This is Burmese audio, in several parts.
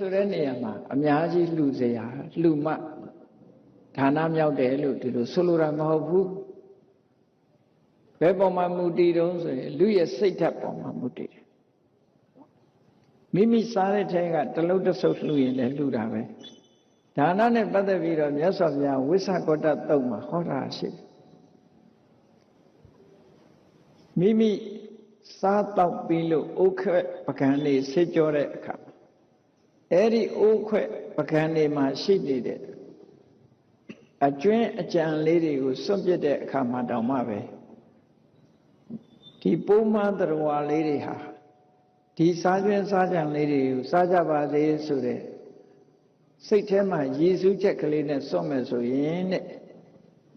ဆိုတဲ့နေရာမှာအများကြီးလှူเสียလှူမှဌာနမြောက်တယ်လို့ဒီလိုဆိုလိုတာမဟုတ်ဘူးဘယ်ပုံမှာမူတည်တုံးဆိုရင်လူရဲ့စိတ်ဓာတ်ပုံမှာမူတည်တယ်မိမိစားတဲ့ထဲကတလုံးတစ်ဆုပ်လှူရင်လည်းလှူတာပဲဒါနနဲ့ပတ်သက်ပြီးတော့မြတ်စွာဘုရားဝိသကောတတုတ်မှာဟောတာရှိတယ်မိမိစားတော့ပြီးလို့အိုးခွက်ပကံလေးဆေးကြောတဲ့အခါ အဲ့ဒီအိုးခွက်ပကံလေးမှာရှိနေတဲ့အကျွင်းအကြံလေးတွေကိုစွန့်ပစ်တဲ့အခါမှာတောင်မှပဲဒီပိုးမတော်လေးတွေဟာဒီစားကျွင်းစားကြံလေးတွေကိုစားကြပါစေဆိုတဲ့စိတ်ထဲမှာရည်စူးချက်ကလေးနဲ့စွန့်မယ်ဆိုရင်တဲ့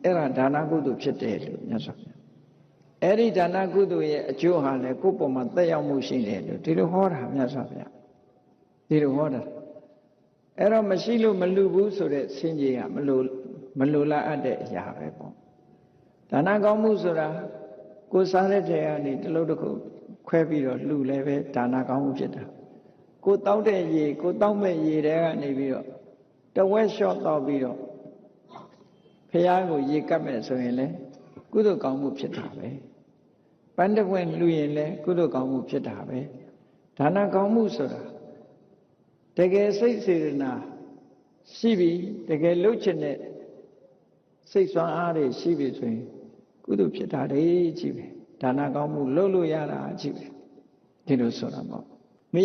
အဲ့ဒါဒါနကုသိုလ်ဖြစ်တယ်လို့မြတ်စွာဘုရားအဲ့ဒီဒါနကုသိုလ်ရဲ့အကျိုးဟာလည်းကိုယ့်ပုံမှာတက်ရောက်မှုရှိတယ်လို့ဒီလိုဟောတာမြတ်စွာဘုရား ဒီလိုဟောတာအဲ့တော့မရှိလို့မလူဘူးဆိုတဲ့ဆင်းရဲကမလူမလူလားအပ်တဲ့အရာပဲပေါ့ဒါနကောင်းမှုဆိုတာကိုစားတဲ့တဲ့ကနေတလုံးတစ်ခုခွဲပြီးတော့လှူလည်းပဲဒါနကောင်းမှုဖြစ်တာကိုတောက်တဲ့ရေကိုတောက်မဲ့ရေတဲကနေပြီးတော့တဝက်လျှော့တောက်ပြီးတော့ဖះကိုရေကပ်မဲ့ဆိုရင်လေကုသိုလ်ကောင်းမှုဖြစ်တာပဲပန်းတပွင့်လှူရင်လည်းကုသိုလ်ကောင်းမှုဖြစ်တာပဲဒါနကောင်းမှုဆိုတာ တကယ်စိတ်စေရနာရှိပြီတကယ်လှုပ်ချင်တဲ့စိတ်ဆွမ်းအားတွေရှိပြီဆိုရင်ကုသိုလ်ဖြစ်တာတွေကြီးပဲဒါနကောင်းမှုလှုပ်လို့ရတာကြီးပဲဒီလိုဆိုတာပေါ့မိ